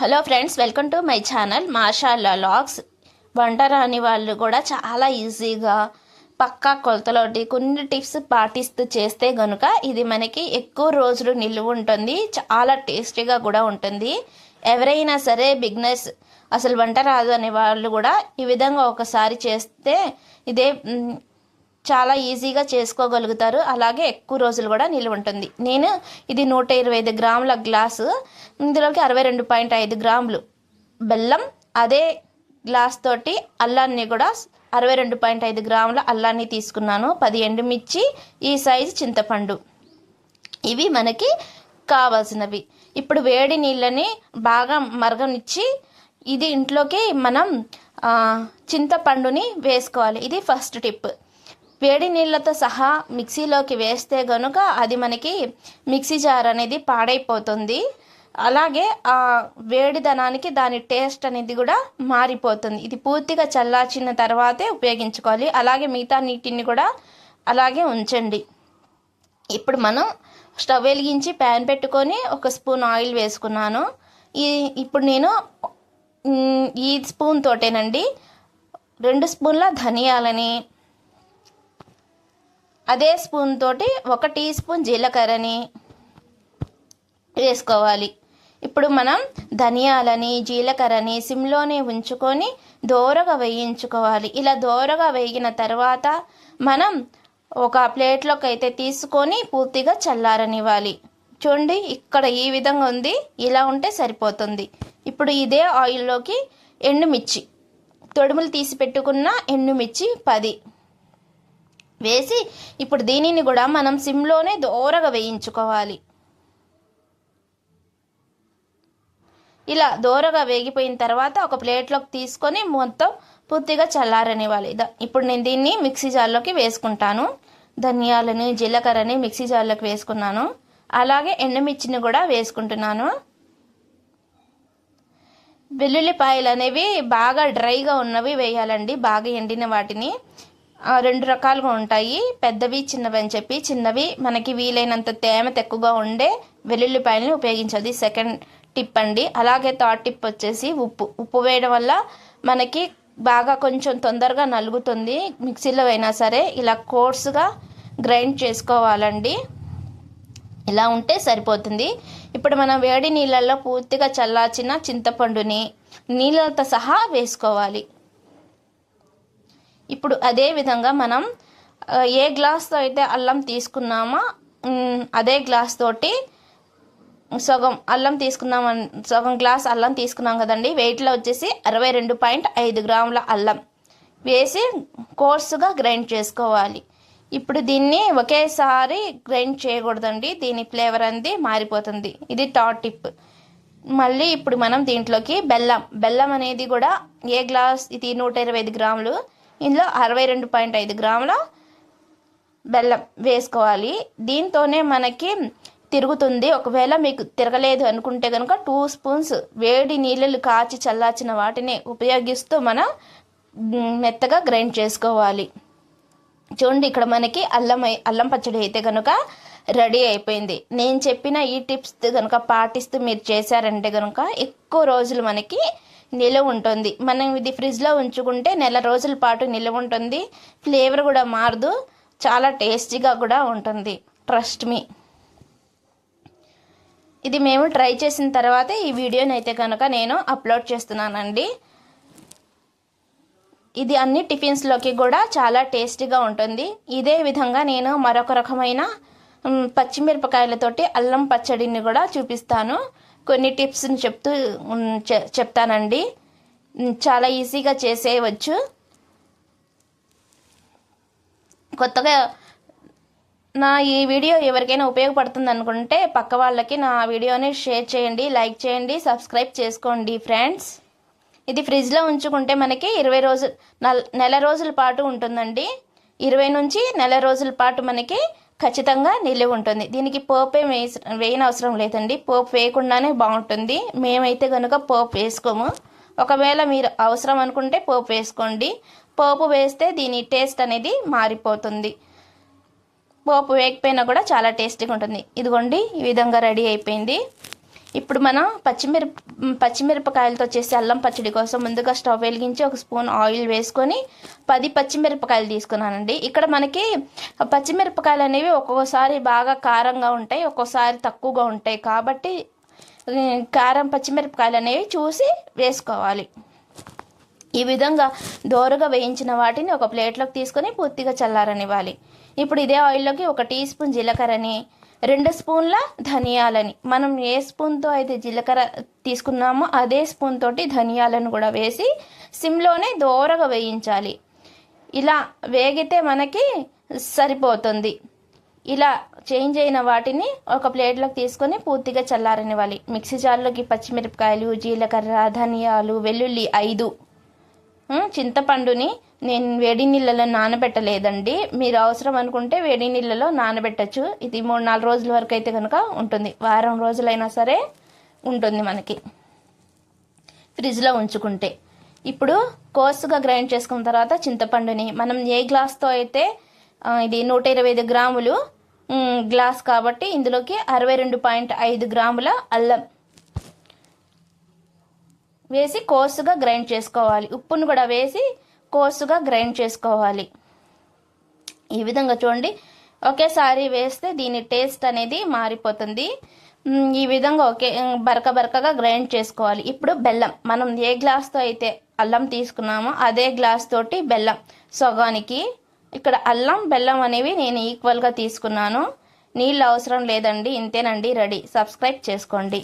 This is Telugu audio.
Hello friends welcome to my channel మాషాల్లా vlogs. వంట రాని వాళ్ళు కూడా చాలా ఈజీగా పక్కా కొలతలోటి కొన్ని టిప్స్ పాటిస్తూ చేస్తే గనుక ఇది మనకి ఎక్కువ రోజులు నిలువ ఉంటుంది చాలా టేస్టీగా కూడా ఉంటుంది. ఎవరైనా సరే బిగ్నెస్ అసలు వంట రాదు అనే వాళ్ళు కూడా ఈ విధంగా ఒకసారి చేస్తే ఇదే చాలా ఈజీగా చేసుకోగలుగుతారు. అలాగే ఎక్కువ రోజులు కూడా నిల్వ ఉంటుంది. నేను ఇది నూట ఇరవై ఐదు గ్రాముల గ్లాసు ఇందులోకి అరవై రెండు పాయింట్ ఐదు గ్రాములు బెల్లం అదే గ్లాస్ తోటి అల్లాన్ని కూడా అరవై రెండు పాయింట్ ఐదు గ్రాముల అల్లాన్ని తీసుకున్నాను. పది ఎండుమిర్చి ఈ సైజు చింతపండు. ఇవి మనకి కావాల్సినవి. ఇప్పుడు వేడి నీళ్ళని బాగా మరగనిచ్చి ఇది ఇంట్లోకి మనం చింతపండుని వేసుకోవాలి. ఇది ఫస్ట్ టిప్. వేడి నీళ్ళతో సహా మిక్సీలోకి వేస్తే గనుక అది మనకి మిక్సీ జార్ అనేది పాడైపోతుంది. అలాగే ఆ వేడిదనానికి దాని టేస్ట్ అనేది కూడా మారిపోతుంది. ఇది పూర్తిగా చల్లార్చిన తర్వాతే ఉపయోగించుకోవాలి. అలాగే మిగతా నీటిని కూడా అలాగే ఉంచండి. ఇప్పుడు మనం స్టవ్ వెలిగించి ప్యాన్ పెట్టుకొని ఒక స్పూన్ ఆయిల్ వేసుకున్నాను. ఈ ఇప్పుడు నేను ఈ స్పూన్ తోటేనండి. రెండు స్పూన్ల ధనియాలని అదే స్పూన్ తోటి ఒక టీ స్పూన్ జీలకర్రని వేసుకోవాలి. ఇప్పుడు మనం ధనియాలని జీలకర్రని సిమ్లోనే ఉంచుకొని దోరగా వేయించుకోవాలి. ఇలా దోరగా వేగిన తర్వాత మనం ఒక ప్లేట్లోకి అయితే తీసుకొని పూర్తిగా చల్లారనివ్వాలి. చూడండి ఇక్కడ ఈ విధంగా ఉంది ఇలా ఉంటే సరిపోతుంది. ఇప్పుడు ఇదే ఆయిల్లోకి ఎండుమిర్చి తొడుములు తీసి పెట్టుకున్న ఎండుమిర్చి పది. వేసి ఇప్పుడు దీనిని కూడా మనం సిమ్లోనే దోరగా వేయించుకోవాలి. ఇలా దోరగా వేగిపోయిన తర్వాత ఒక ప్లేట్లోకి తీసుకొని మొత్తం పూర్తిగా చల్లారనివ్వాలి. ఇప్పుడు నేను దీన్ని మిక్సీ జార్లోకి వేసుకుంటాను. ధనియాలని జీలకర్రని మిక్సీ జార్లోకి వేసుకున్నాను. అలాగే ఎండుమిర్చిని కూడా వేసుకుంటున్నాను. వెల్లుల్లిపాయలు అనేవి బాగా డ్రైగా ఉన్నవి వేయాలండి. బాగా ఎండిన వాటిని. రెండు రకాలుగా ఉంటాయి. పెద్దవి చిన్నవి అని చెప్పి. చిన్నవి మనకి వీలైనంత తేమ ఎక్కువగా ఉండే వెల్లుల్లిపాయలని ఉపయోగించాలి సెకండ్ టిప్ అండి. అలాగే థర్డ్ టిప్ వచ్చేసి ఉప్పు. ఉప్పు వేయడం వల్ల మనకి బాగా కొంచెం తొందరగా నలుగుతుంది. మిక్సీలో అయినా సరే ఇలా కోర్సుగా గ్రైండ్ చేసుకోవాలండి. ఇలా ఉంటే సరిపోతుంది. ఇప్పుడు మనం వేడి నీళ్ళల్లో పూర్తిగా చల్లార్చిన చింతపండుని నీళ్ళతో సహా వేసుకోవాలి. ఇప్పుడు అదే విధంగా మనం ఏ గ్లాస్తో అయితే అల్లం తీసుకున్నామో అదే గ్లాస్ తోటి సగం అల్లం తీసుకున్నాం సగం గ్లాస్ అల్లం తీసుకున్నాం కదండి. వెయిట్లో వచ్చేసి అరవై రెండు పాయింట్ ఐదు గ్రాముల అల్లం వేసి కోర్సుగా గ్రైండ్ చేసుకోవాలి. ఇప్పుడు దీన్ని ఒకేసారి గ్రైండ్ చేయకూడదండి. దీని ఫ్లేవర్ అనేది మారిపోతుంది. ఇది టాప్ టిప్. మళ్ళీ ఇప్పుడు మనం దీంట్లోకి బెల్లం. బెల్లం అనేది కూడా ఏ గ్లాస్ ఇది నూట ఇరవై ఐదు గ్రాములు ఇందులో అరవై రెండు పాయింట్ ఐదు గ్రాముల బెల్లం వేసుకోవాలి. దీంతోనే మనకి తిరుగుతుంది. ఒకవేళ మీకు తిరగలేదు అనుకుంటే కనుక టూ స్పూన్స్ వేడి నీళ్ళు కాచి చల్లార్చిన వాటిని ఉపయోగిస్తూ మనం మెత్తగా గ్రైండ్ చేసుకోవాలి. చూడండి ఇక్కడ మనకి అల్లం అల్లం పచ్చడి అయితే కనుక రెడీ అయిపోయింది. నేను చెప్పిన ఈ టిప్స్ కనుక పాటిస్తూ మీరు చేశారంటే కనుక ఎక్కువ రోజులు మనకి నిలువ ఉంటుంది. మనం ఇది ఫ్రిడ్జ్లో ఉంచుకుంటే నెల రోజుల పాటు నిల్వ ఉంటుంది. ఫ్లేవర్ కూడా మారదు. చాలా టేస్టీగా కూడా ఉంటుంది. ట్రస్ట్ మీ ఇది మేము ట్రై చేసిన తర్వాత ఈ వీడియోని అయితే కనుక నేను అప్లోడ్ చేస్తున్నానండి. ఇది అన్ని టిఫిన్స్లోకి కూడా చాలా టేస్టీగా ఉంటుంది. ఇదే విధంగా నేను మరొక రకమైన పచ్చిమిరపకాయలతోటి అల్లం పచ్చడిని కూడా చూపిస్తాను. కొన్ని టిప్స్ని చెప్తూ చె- చెప్తానండి. చాలా ఈజీగా చేసేయవచ్చు. కొత్తగా నా ఈ వీడియో ఎవరికైనా ఉపయోగపడుతుంది అనుకుంటే పక్క వాళ్ళకి నా వీడియోని షేర్ చేయండి లైక్ చేయండి సబ్స్క్రైబ్ చేసుకోండి ఫ్రెండ్స్. ఇది ఫ్రిడ్జ్లో ఉంచుకుంటే మనకి ఇరవై రోజులు నల్- నెల రోజుల పాటు ఉంటుందండి. ఇరవై నుంచి నెల రోజుల పాటు మనకి ఖచ్చితంగా నిల్వ ఉంటుంది. దీనికి పోపు వేసి వేయని అవసరం లేదండి. పోపు వేయకుండానే బాగుంటుంది. మేమైతే కనుక పోపు వేసుకోము. ఒకవేళ మీరు అవసరం అనుకుంటే పోపు వేసుకోండి. పోపు వేస్తే దీని టేస్ట్ అనేది మారిపోతుంది. పోపు వేయకపోయినా కూడా చాలా టేస్టీగా ఉంటుంది. ఇదిగోండి ఈ విధంగా రెడీ అయిపోయింది. ఇప్పుడు మనం పచ్చిమిరప పచ్చిమిరపకాయలతో చేసే అల్లం పచ్చడి కోసం ముందుగా స్టవ్ వెలిగించి ఒక స్పూన్ ఆయిల్ వేసుకొని పది పచ్చిమిరపకాయలు తీసుకున్నానండి. ఇక్కడ మనకి పచ్చిమిరపకాయలు అనేవి ఒక్కొక్కసారి బాగా కారంగా ఉంటాయి ఒక్కోసారి తక్కువగా ఉంటాయి. కాబట్టి కారం పచ్చిమిరపకాయలు అనేవి చూసి వేసుకోవాలి. ఈ విధంగా దోరగా వేయించిన వాటిని ఒక ప్లేట్లోకి తీసుకొని పూర్తిగా చల్లారనివ్వాలి. ఇప్పుడు ఇదే ఆయిల్లోకి ఒక టీ స్పూన్ జీలకర్రని రెండు స్పూన్ల ధనియాలని. మనం ఏ స్పూన్తో అయితే జీలకర్ర తీసుకున్నామో అదే స్పూన్ తోటి ధనియాలను కూడా వేసి సిమ్లోనే దోరగా వేయించాలి. ఇలా వేగితే మనకి సరిపోతుంది. ఇలా చేంజ్ అయిన వాటిని ఒక ప్లేట్లోకి తీసుకొని పూర్తిగా చల్లారనివ్వాలి. మిక్సీ జార్లోకి పచ్చిమిరపకాయలు జీలకర్ర ధనియాలు వెల్లుల్లి ఐదు చింతపండుని నేను వేడి నీళ్ళలో నానబెట్టలేదండి. మీరు అవసరం అనుకుంటే వేడి నీళ్ళలో నానబెట్టచ్చు. ఇది మూడు నాలుగు రోజుల వరకు అయితే కనుక ఉంటుంది. వారం రోజులైనా సరే ఉంటుంది మనకి. ఫ్రిడ్జ్లో ఉంచుకుంటే. ఇప్పుడు కోసుగా గ్రైండ్ చేసుకున్న తర్వాత చింతపండుని మనం ఏ గ్లాస్తో అయితే ఇది నూట ఇరవై ఐదు గ్రాములు గ్లాస్ కాబట్టి ఇందులోకి అరవై రెండు పాయింట్ ఐదు గ్రాముల అల్లం వేసి కోసుగా గ్రైండ్ చేసుకోవాలి. ఉప్పును కూడా వేసి కోసుగా గ్రైండ్ చేసుకోవాలి. ఈ విధంగా చూడండి. ఒకేసారి వేస్తే దీని టేస్ట్ అనేది మారిపోతుంది. ఈ విధంగా ఒకే బరక బరకగా గ్రైండ్ చేసుకోవాలి. ఇప్పుడు బెల్లం. మనం ఏ గ్లాస్తో అయితే అల్లం తీసుకున్నామో అదే గ్లాస్ తోటి బెల్లం సగానికి. ఇక్కడ అల్లం బెల్లం అనేవి నేను ఈక్వల్గా తీసుకున్నాను. నీళ్ళు అవసరం లేదండి. ఇంతేనండి. రెడీ. సబ్స్క్రైబ్ చేసుకోండి.